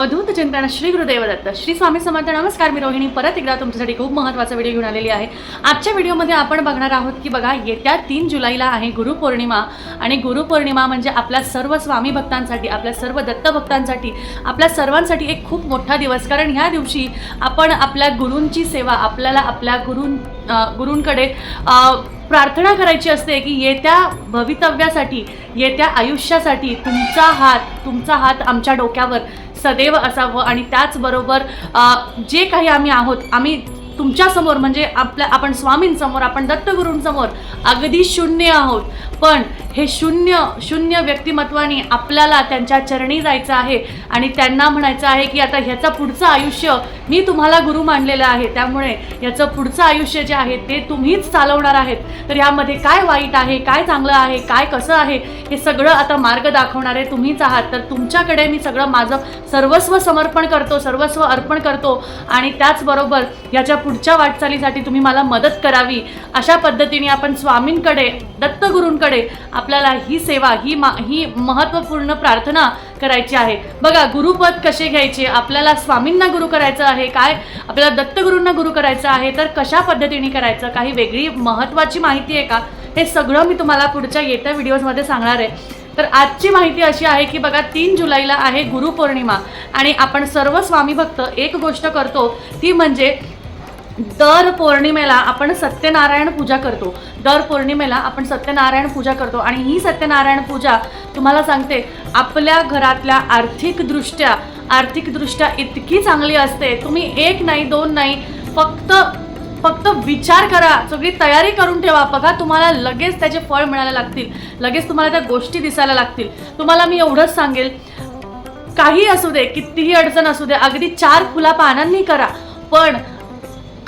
अद्भुत चिंतन श्री गुरुदेव दत्त श्री स्वामी समर्थ नमस्कार मी रोहिणी. परत एकदा तुमच्यासाठी खूप महत्त्वाचा व्हिडिओ घेऊन आलेली आहे. आजच्या व्हिडिओमध्ये आपण बघणार आहोत की बघा येत्या तीन जुलैला आहे गुरुपौर्णिमा आणि गुरुपौर्णिमा म्हणजे आपल्या सर्व स्वामी भक्तांसाठी आपल्या सर्व दत्तभक्तांसाठी आपल्या सर्वांसाठी एक खूप मोठा दिवस. कारण ह्या दिवशी आपण आपल्या गुरूंची सेवा आपल्याला आपल्या गुरूं गुरूंकडे प्रार्थना करायची असते की येत्या भवितव्यासाठी येत्या आयुष्यासाठी तुमचा हात तुमचा हात आमच्या डोक्यावर सदैव असावं आणि त्याचबरोबर जे काही आम्ही आहोत आम्ही तुमच्यासमोर म्हणजे आपल्या आपण स्वामींसमोर आपण दत्तगुरूंसमोर अगदी शून्य आहोत. पण हे शून्य शून्य व्यक्तिमत्वाने आपल्याला त्यांच्या चरणी जायचं आहे. आणि त्यांना म्हणायचं आहे की आता ह्याचं पुढचं आयुष्य मी तुम्हाला गुरु मानलेलं आहे. त्यामुळे याचं पुढचं आयुष्य जे आहे ते तुम्हीच चालवणार आहेत. तर यामध्ये काय वाईट आहे काय चांगलं आहे काय कसं आहे हे सगळं आता मार्ग दाखवणारे तुम्हीच आहात. तर तुमच्याकडे मी सगळं माझं सर्वस्व समर्पण करतो सर्वस्व अर्पण करतो. आणि त्याचबरोबर याच्या पुढच्या वाटचालीसाठी तुम्ही मला मदत करावी. अशा पद्धतीने आपण स्वामींकडे दत्तगुरूंकडे आपल्याला ही सेवा ही मा ही महत्त्वपूर्ण प्रार्थना करायची आहे. बघा गुरुपद कसे घ्यायचे? आपल्याला स्वामींना गुरु करायचं आहे काय? आपल्याला दत्तगुरूंना गुरु करायचं आहे तर कशा पद्धतीने करायचं? काही वेगळी महत्त्वाची माहिती आहे का? हे सगळं मी तुम्हाला पुढच्या येत्या व्हिडिओजमध्ये सांगणार आहे. तर आजची माहिती अशी आहे की बघा तीन जुलैला आहे गुरुपौर्णिमा. आणि आपण सर्व स्वामी भक्त एक गोष्ट करतो ती म्हणजे दर पौर्णिमेला आपण सत्यनारायण पूजा करतो. दर पौर्णिमेला आपण सत्यनारायण पूजा करतो आणि ही सत्यनारायण पूजा तुम्हाला सांगते आपल्या घरातल्या आर्थिकदृष्ट्या आर्थिकदृष्ट्या इतकी चांगली असते. तुम्ही एक नाही दोन नाही फक्त फक्त विचार करा. सगळी तयारी करून ठेवा. बघा तुम्हाला लगेच त्याचे फळ मिळायला लागतील. लगेच तुम्हाला त्या गोष्टी दिसायला लागतील. तुम्हाला मी एवढंच सांगेल काही असू दे कितीही अडचण असू दे अगदी चार फुला पानांनी करा. पण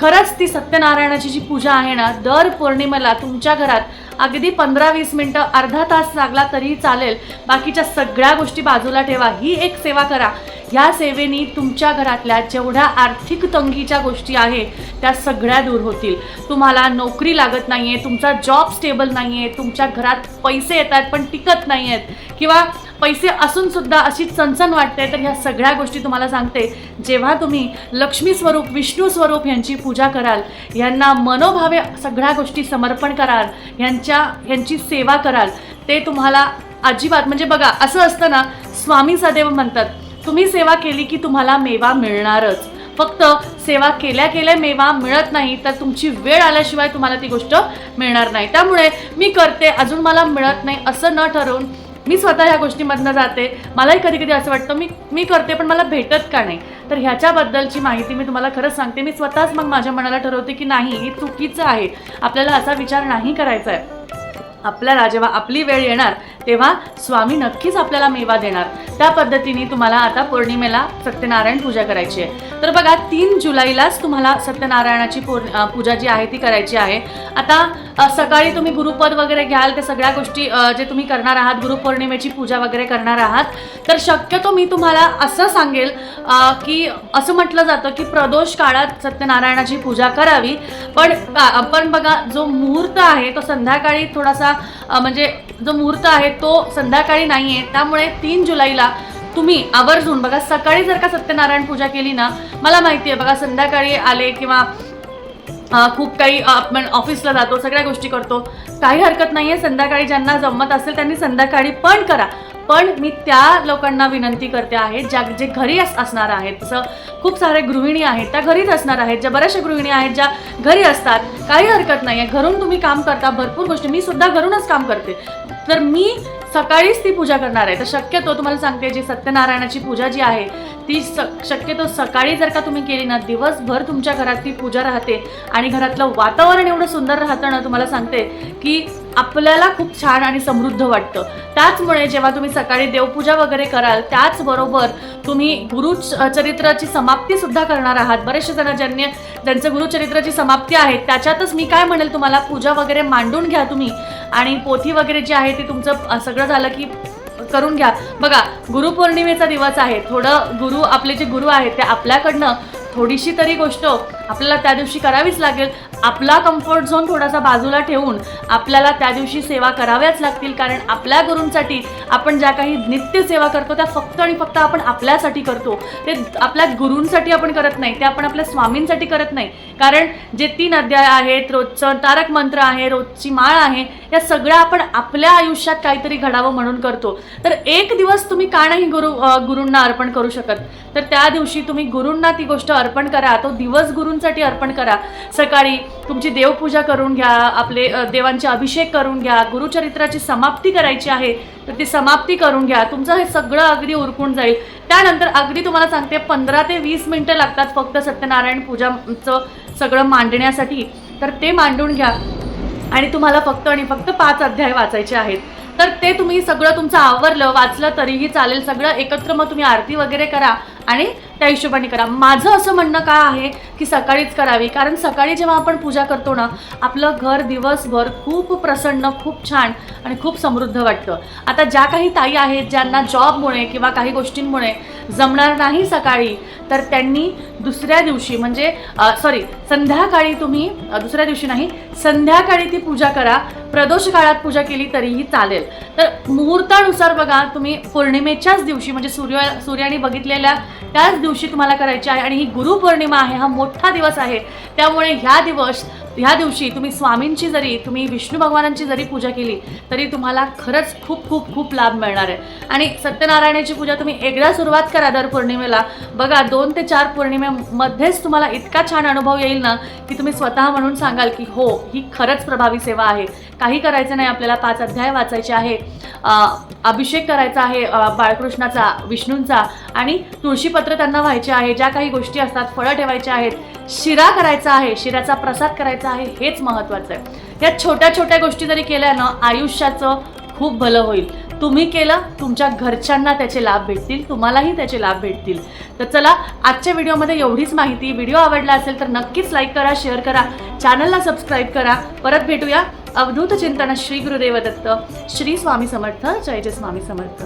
खरंच ती सत्यनारायणाची जी पूजा आहे ना दर पौर्णिमेला तुमच्या घरात अगदी पंधरा वीस मिनटं अर्धा तास लागला तरीही चालेल. बाकीच्या सगळ्या गोष्टी बाजूला ठेवा. ही एक सेवा करा. ह्या सेवेनी तुमच्या घरातल्या जेवढ्या आर्थिक तंगीच्या गोष्टी आहे त्या सगळ्या दूर होतील. तुम्हाला नोकरी लागत नाही आहे तुमचा जॉब स्टेबल नाही आहे तुमच्या घरात पैसे येत आहेत पण टिकत नाही आहेत किंवा पैसे असून सुद्धा अशी चणचण वाटते तर ह्या सगळ्या गोष्टी तुम्हाला सांगते. जेव्हा तुम्ही लक्ष्मी स्वरूप विष्णू स्वरूप यांची पूजा कराल यांना मनोभावे सगळ्या गोष्टी समर्पण कराल यांच्या यांची सेवा कराल ते तुम्हाला अजिबात म्हणजे बघा असं असतं ना स्वामी सदैव म्हणतात तुम्ही सेवा केली की तुम्हाला मेवा मिळणारच. फक्त सेवा केल्या केल्या मेवा मिळत नाही तर तुमची वेळ आल्याशिवाय तुम्हाला ती गोष्ट मिळणार नाही. त्यामुळे मी करते अजून मला मिळत नाही असं न ठरवून मी स्वतः ह्या गोष्टीमधनं जाते. मलाही कधी कधी असं वाटतं मी मी करते पण मला भेटत का नाही? तर ह्याच्याबद्दलची माहिती मी तुम्हाला खरंच सांगते. मी स्वतःच मग माझ्या मनाला ठरवते की नाही हे चुकीचं आहे. आपल्याला असा विचार नाही करायचा आहे. आपल्याला जेव्हा आपली वेळ येणार. तेव्हा स्वामी नक्कीच आपल्याला मेवा देणार. त्या पद्धतीने तुम्हाला आता पौर्णिमेला सत्यनारायण पूजा करायची आहे. तर बघा तीन जुलैलाच तुम्हाला सत्यनारायणाची पौर्णि पूजा जी आहे ती करायची आहे. आता सकाळी तुम्ही गुरुपद वगैरे घ्याल त्या सगळ्या गोष्टी जे तुम्ही करणार आहात गुरुपौर्णिमेची पूजा वगैरे करणार आहात तर शक्यतो मी तुम्हाला असं सांगेल की असं म्हटलं जातं की प्रदोष काळात सत्यनारायणाची पूजा करावी. पण आपण पण बघा जो मुहूर्त आहे तो संध्याकाळी थोडासा म्हणजे जो मुहूर्त आहे तो संध्याकाळी नाही आहे त्यामुळे तीन जुलैला तुम्ही आवर्जून बघा सकाळी जर का सत्यनारायण पूजा केली ना मला माहिती आहे बघा संध्याकाळी आले किंवा खूप काही आपण ऑफिसला जातो सगळ्या गोष्टी करतो काही हरकत नाही आहे संध्याकाळी ज्यांना जमत असेल त्यांनी संध्याकाळी पण करा. पण मी त्या लोकांना विनंती करते आहे ज्या जे घरी अस असणार आहेत. तसं खूप सारे गृहिणी आहेत त्या घरीच असणार आहेत ज्या बऱ्याचशा गृहिणी आहेत ज्या घरी असतात. काही हरकत नाही आहे घरून तुम्ही काम करता भरपूर गोष्टी. मी सुद्धा घरूनच काम करते. तर मी सकाळीच ती पूजा करणार आहे. तर शक्यतो तुम्हाला सांगते जी सत्यनारायणाची पूजा जी आहे ती स शक्यतो सकाळी जर का तुम्ही केली ना दिवसभर तुमच्या घरात ती पूजा राहते. आणि घरातलं वातावरण एवढं सुंदर राहतं ना तुम्हाला सांगते की आपल्याला खूप छान आणि समृद्ध वाटतं. त्याचमुळे जेव्हा तुम्ही सकाळी देवपूजा वगैरे कराल त्याचबरोबर तुम्ही गुरु च- चरित्राची समाप्ती सुद्धा करणार आहात. बरेचसे जण ज्यांनी ज्यांचं गुरुचरित्राची समाप्ती आहे त्याच्यातच मी काय म्हणेल तुम्हाला? पूजा वगैरे मांडून घ्या तुम्ही. आणि पोथी वगैरे जी आहे ती तुमचं सगळं झालं की करून घ्या. बघा गुरुपौर्णिमेचा दिवस आहे. थोडं गुरु आपले जे गुरु आहेत ते आपल्याकडनं थोडीशी तरी गोष्ट आपल्याला त्या दिवशी करावीच लागेल. आपला कम्फर्ट झोन थोडासा बाजूला ठेवून आपल्याला त्या दिवशी सेवा कराव्याच लागतील. कारण आपल्या गुरूंसाठी आपण ज्या काही नित्य सेवा करतो त्या फक्त आणि फक्त आपण आपल्यासाठी करतो. ते आपल्या गुरूंसाठी आपण करत नाही ते आपण आपल्या स्वामींसाठी करत नाही. कारण जे तीन अध्याय आहेत रोजचं तारक मंत्र आहे रोजची माळ आहे या सगळ्या आपण आपल्या आयुष्यात काहीतरी घडावं म्हणून करतो. तर एक दिवस तुम्ही का नाही गुरु गुरूंना अर्पण करू शकत? तर त्या दिवशी तुम्ही गुरूंना ती गोष्ट अर्पण करा. तो दिवस गुरु गुरूंसाठी अर्पण करा. सकाळी तुमची देवपूजा करून घ्या आपले देवांचे अभिषेक करून घ्या गुरुचरित्राची समाप्ती करायची आहे तर ती समाप्ती करून घ्या. तुमचं हे सगळं अगदी उरकून जाईल. त्यानंतर अगदी तुम्हाला सांगते पंधरा ते वीस मिनटं लागतात फक्त सत्यनारायण पूजाचं सगळं मांडण्यासाठी. तर ते मांडून घ्या. आणि तुम्हाला फक्त आणि फक्त पाच अध्याय वाचायचे आहेत. तर ते तुम्ही सगळं तुमचं आवरलं वाचलं तरीही चालेल. सगळं एकत्र मग तुम्ही आरती वगैरे करा आणि त्या हिशोबाने करा. माझं असं म्हणणं काय आहे की सकाळीच करावी. कारण सकाळी जेव्हा आपण पूजा करतो ना आपलं घर दिवसभर खूप प्रसन्न खूप छान आणि खूप समृद्ध वाटतं. आता ज्या काही ताई आहेत ज्यांना जॉबमुळे किंवा काही गोष्टींमुळे जमणार नाही सकाळी तर त्यांनी दुसऱ्या दिवशी म्हणजे सॉरी संध्याकाळी तुम्ही दुसऱ्या दिवशी नाही संध्याकाळी ती पूजा करा. प्रदोष काळात पूजा केली तरीही चालेल. तर मुहूर्तानुसार बघा तुम्ही पौर्णिमेच्याच दिवशी म्हणजे सूर्य सूर्याने बघितलेल्या त्याच दिवशी तुम्हाला करायची आहे आणि ही गुरुपौर्णिमा आहे हा मोठा दिवस आहे. त्यामुळे ह्या दिवस ह्या दिवशी तुम्ही स्वामींची जरी तुम्ही विष्णू भगवानांची जरी पूजा केली तरी तुम्हाला खरंच खूप खूप खूप लाभ मिळणार आहे. आणि सत्यनारायणाची पूजा तुम्ही एकदा सुरुवात करा दर पौर्णिमेला. बघा दोन ते चार पौर्णिमेमध्येच तुम्हाला इतका छान अनुभव येईल ना की तुम्ही स्वतः म्हणून सांगाल की हो ही खरंच प्रभावी सेवा आहे. काही करायचं नाही आपल्याला पाच अध्याय वाचायचे आहे. अभिषेक करायचा आहे बाळकृष्णाचा विष्णूंचा आणि तुळशीपत्र त्यांना व्हायचे आहे. ज्या काही गोष्टी असतात फळं ठेवायचे आहेत शिरा करायचा आहे शिऱ्याचा प्रसाद करायचा आहे हेच महत्त्वाचं आहे. या छोट्या छोट्या गोष्टी जरी केल्या ना आयुष्याचं खूप भलं होईल. तुम्ही केलं तुमच्या घरच्यांना त्याचे लाभ भेटतील तुम्हालाही त्याचे लाभ भेटतील. तर चला आजच्या व्हिडिओमध्ये एवढीच माहिती. व्हिडिओ आवडला असेल तर नक्कीच लाईक करा शेअर करा चॅनलला सबस्क्राईब करा. परत भेटूया अवधूत चिंतन श्री गुरुदेव दत्त श्री स्वामी समर्थ जय जय स्वामी समर्थ.